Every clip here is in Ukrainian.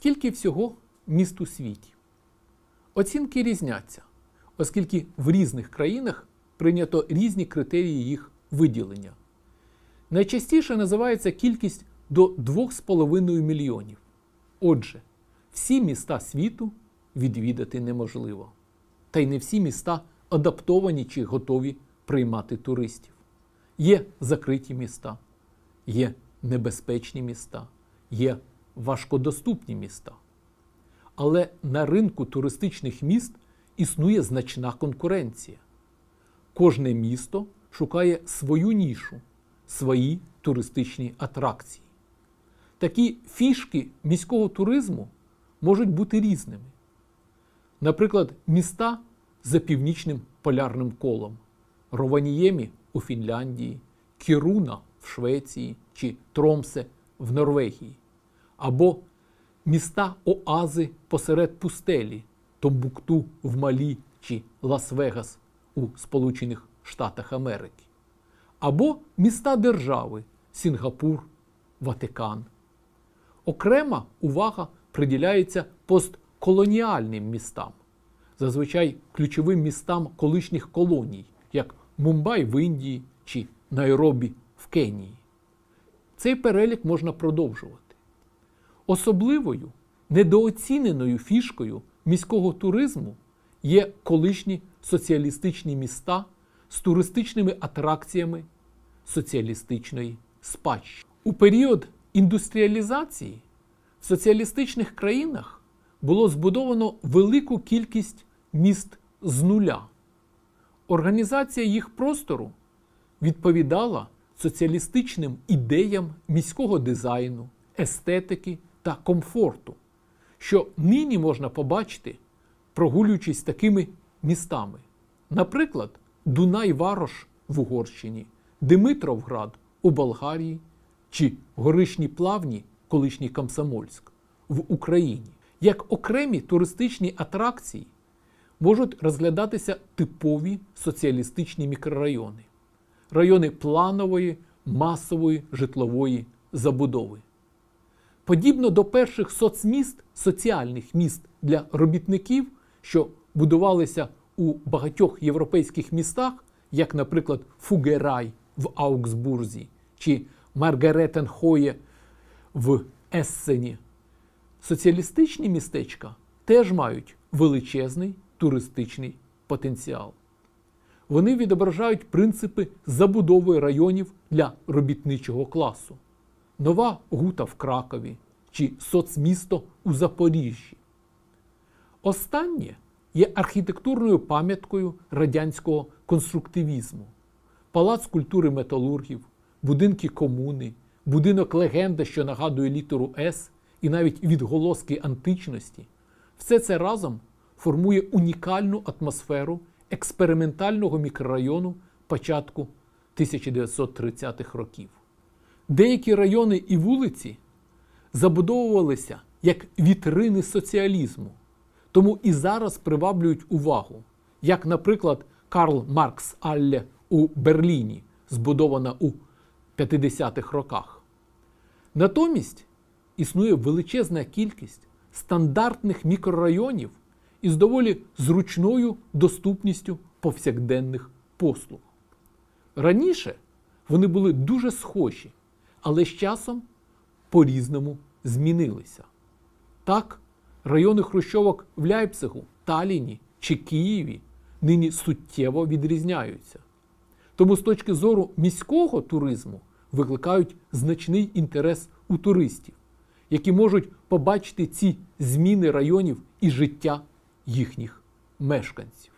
Скільки всього міст у світі? Оцінки різняться, оскільки в різних країнах прийнято різні критерії їх виділення. Найчастіше називається кількість до 2,5 мільйонів. Отже, всі міста світу відвідати неможливо. Та й не всі міста адаптовані чи готові приймати туристів. Є закриті міста, є небезпечні міста, є важкодоступні міста. Але на ринку туристичних міст існує значна конкуренція. Кожне місто шукає свою нішу, свої туристичні атракції. Такі фішки міського туризму можуть бути різними. Наприклад, міста за північним полярним колом, Рованіємі у Фінляндії, Кіруна в Швеції чи Тромсе в Норвегії, або міста Оази посеред пустелі, Томбукту в Малі чи Лас-Вегас у Сполучених Штатах Америки, або міста держави Сінгапур, Ватикан. Окрема увага приділяється постколоніальним містам, зазвичай ключовим містам колишніх колоній, як Мумбай в Індії чи Найробі в Кенії. Цей перелік можна продовжувати. Особливою недооціненою фішкою міського туризму є колишні соціалістичні міста з туристичними атракціями соціалістичної спадщини. У період індустріалізації в соціалістичних країнах було збудовано велику кількість міст з нуля. Організація їх простору відповідала соціалістичним ідеям міського дизайну, естетики та комфорту, що нині можна побачити, прогулюючись такими містами. Наприклад, Дунай-Варош в Угорщині, Димитровград у Болгарії чи Горишні Плавні, колишній Комсомольськ в Україні. Як окремі туристичні атракції можуть розглядатися типові соціалістичні мікрорайони, райони планової, масової житлової забудови. Подібно до перших соцміст, соціальних міст для робітників, що будувалися у багатьох європейських містах, як, наприклад, Фугерай в Аугсбурзі чи Маргаретенхоє в Ессені, соціалістичні містечка теж мають величезний туристичний потенціал. Вони відображають принципи забудови районів для робітничого класу. Нова Гута в Кракові чи соцмісто у Запоріжжі. Останнє є архітектурною пам'яткою радянського конструктивізму, палац культури металургів, будинки комуни, будинок легенда, що нагадує літеру С, і навіть відголоски античності. Все це разом формує унікальну атмосферу експериментального мікрорайону початку 1930-х років. Деякі райони і вулиці забудовувалися як вітрини соціалізму, тому і зараз приваблюють увагу, як, наприклад, Карл Маркс Алле у Берліні, збудована у 50-х роках. Натомість існує величезна кількість стандартних мікрорайонів із доволі зручною доступністю повсякденних послуг. Раніше вони були дуже схожі, але з часом по-різному змінилися. Так, райони хрущовок в Ляйпцигу, Таліні чи Києві нині суттєво відрізняються. Тому з точки зору міського туризму викликають значний інтерес у туристів, які можуть побачити ці зміни районів і життя їхніх мешканців.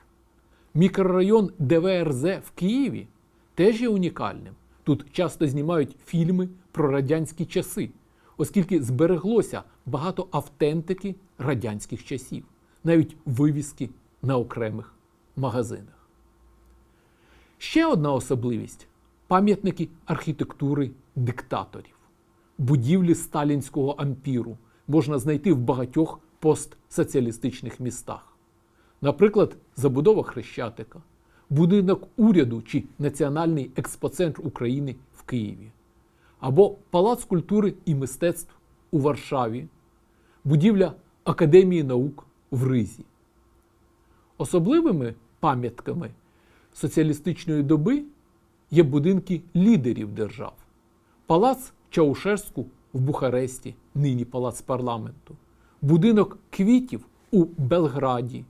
Мікрорайон ДВРЗ в Києві теж є унікальним. Тут часто знімають фільми про радянські часи. оскільки збереглося багато автентики радянських часів, навіть вивіски на окремих магазинах. Ще одна особливість пам'ятники архітектури диктаторів. Будівлі сталінського ампіру можна знайти в багатьох постсоціалістичних містах. Наприклад, забудова Хрещатика, будинок уряду чи Національний експоцентр України в Києві, або Палац культури і мистецтв у Варшаві, будівля Академії наук в Ризі. Особливими пам'ятками соціалістичної доби є будинки лідерів держав. Палац Чаушеску в Бухаресті, нині палац парламенту, будинок квітів у Белграді,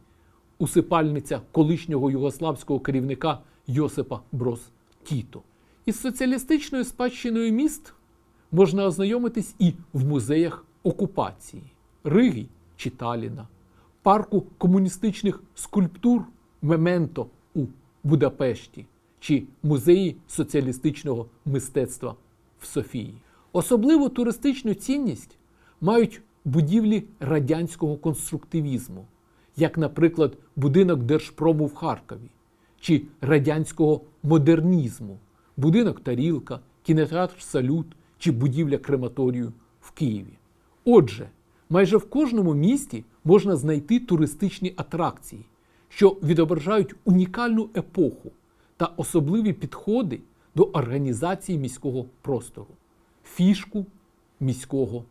усипальниця колишнього югославського керівника Йосипа Брос Тіто. Із соціалістичною спадщиною міст можна ознайомитись і в музеях окупації Риги чи Таліна, парку комуністичних скульптур Мементо у Будапешті чи музеї соціалістичного мистецтва в Софії. Особливу туристичну цінність мають будівлі радянського конструктивізму, як, наприклад, будинок Держпрому в Харкові, чи радянського модернізму, будинок Тарілка, кінотеатр Салют чи будівля крематорію в Києві. Отже, майже в кожному місті можна знайти туристичні атракції, що відображають унікальну епоху та особливі підходи до організації міського простору, фішку міського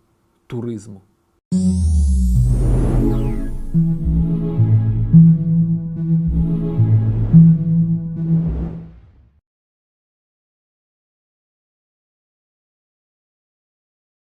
туризму.